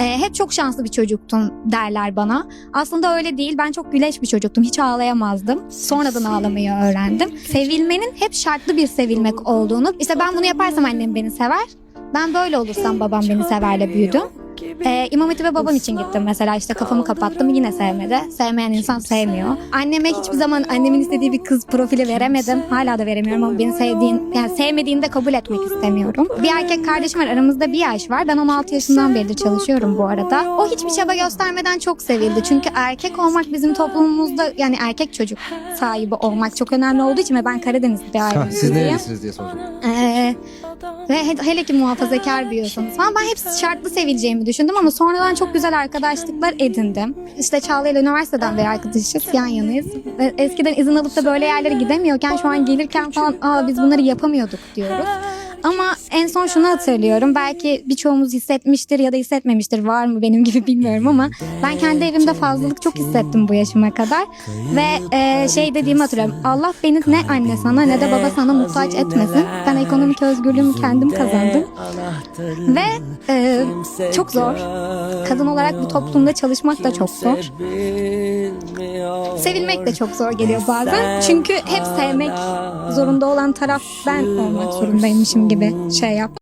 Ee, hep çok şanslı bir çocuktun derler bana. Aslında öyle değil. Ben çok güleç bir çocuktum. Hiç ağlayamazdım. Sonradan ağlamayı öğrendim. Sevilmenin hep şartlı bir sevilmek olduğunu. İşte ben bunu yaparsam annem beni sever. Ben böyle olursam babam beni severle büyüdüm. Ee, İmam Hatip'e babam için gittim mesela işte kafamı kapattım yine sevmedi. Sevmeyen insan sevmiyor. Anneme hiçbir zaman annemin istediği bir kız profili veremedim. Hala da veremiyorum ama beni sevdiğin yani sevmediğini de kabul etmek istemiyorum. Bir erkek kardeşim var aramızda bir yaş var. Ben 16 yaşından beridir çalışıyorum bu arada. O hiçbir çaba göstermeden çok sevildi. Çünkü erkek olmak bizim toplumumuzda yani erkek çocuk sahibi olmak çok önemli olduğu için ve ben Karadenizli bir Ha, siz ailemdeyim. nerelisiniz diye sordum. Ee, ve he- hele ki muhafazakar büyüyorsanız falan ben hep şartlı sevileceğimi düşündüm ama sonradan çok güzel arkadaşlıklar edindim. İşte Çağla ile üniversiteden beri arkadaşız, yan yanayız. Ve eskiden izin alıp da böyle yerlere gidemiyorken şu an gelirken falan aa biz bunları yapamıyorduk diyoruz. Ama en son şunu hatırlıyorum. Belki birçoğumuz hissetmiştir ya da hissetmemiştir. Var mı benim gibi bilmiyorum ama ben kendi evimde fazlalık çok hissettim bu yaşıma kadar. Ve e, şey dediğimi hatırlıyorum. Allah beni ne anne sana ne de baba sana muhtaç etmesin. Ben ekonomik özgürlüğümü kendim kazandım. Ve e, çok zor. Kadın olarak bu toplumda çalışmak da çok zor. Sevilmek de çok zor geliyor bazen. Çünkü hep sevmek zorunda olan taraf ben olmak zorundaymışım gibi şey yap.